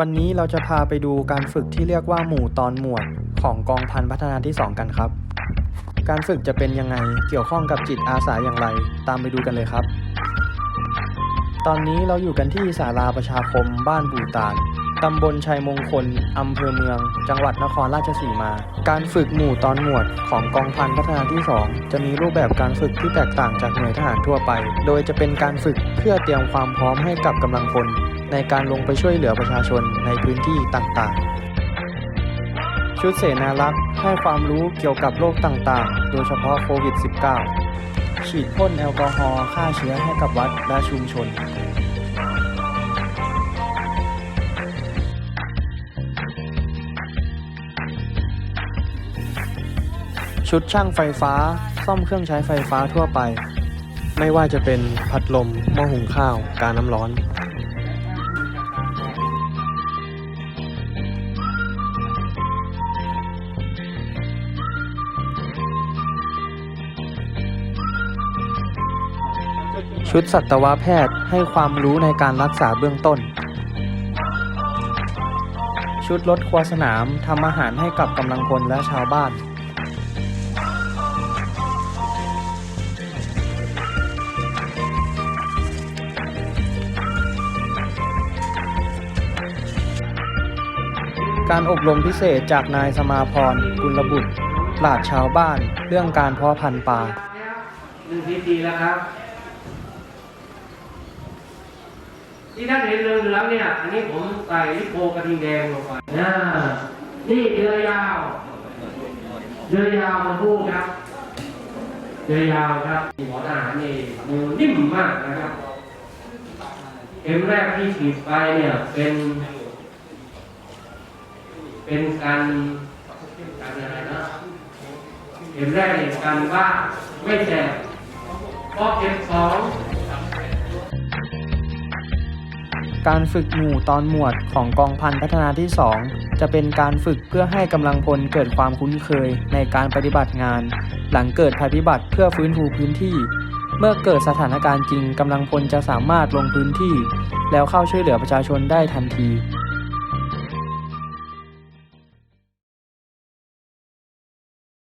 วันนี้เราจะพาไปดูการฝึกที่เรียกว่าหมู่ตอนหมวดของกองพันพัฒนาที่ 2 กันครับ การฝึกจะเป็นยังไงเกี่ยวข้องกับจิตอาสาอย่างไร ตามไปดูกันเลยครับ ตอนนี้เราอยู่กันที่ศาลาประชาคม บ้านบูตานตำบลชัยมงคล อำเภอเมือง จังหวัดนครราชสีมา การฝึกหมู่ตอนหมวดของกองพันพัฒนาที่ 2 จะมีรูปแบบการฝึกที่แตกต่างจากหน่วยทหารทั่วไป โดยจะเป็นการฝึกเพื่อเตรียมความพร้อมให้กับกำลังพล ในการลงไปช่วยเหลือประชาชนในพื้นที่ต่างๆ ชุดเสนารักษ์ให้ความรู้เกี่ยวกับโรคต่างๆ โดยเฉพาะโควิด -19 ฉีดพ่นแอลกอฮอล์ฆ่าเชื้อให้กับวัดและชุมชนชุดช่างไฟฟ้า ซ่อมเครื่องใช้ไฟฟ้าทั่วไป ไม่ว่าจะเป็นพัดลมหม้อหุงข้าว การน้ำร้อน ชุดสัตวแพทย์ให้ความรู้ในการรักษาเบื้องต้น ชุดรถครัวสนามทำอาหารให้กับกำลังพลและชาวบ้าน การอบรมพิเศษจากนายสมาพรกุลบุตรปราชชาวบ้าน เรื่องการเพาะพันธุ์ปลาหนึ่งทีดีแล้วครับ ที่ท่านเห็นเหลืองๆเนี่ย อันนี้ผมใส่ลิโพกระทิงแดงลงไปนะนี่เรือยาว เรือยาวมาพูดครับ เรือยาวครับหมอทหารนี่มือนิ่มมากนะครับเข็มแรกที่ฉีดไปเนี่ยเป็น เป็นการการอะไรนะเข็มแรกเนี่ยกันว่าไม่แสบพอเข็มสอง การฝึกหมู่ตอนหมวดของกองพันพัฒนาที่ 2 จะเป็นการฝึกเพื่อให้กำลังพลเกิดความคุ้นเคยในการปฏิบัติงาน หลังเกิดภัยพิบัติเพื่อฟื้นฟูพื้นที่ เมื่อเกิดสถานการณ์จริงกำลังพลจะสามารถลงพื้นที่ แล้วเข้าช่วยเหลือประชาชนได้ทันที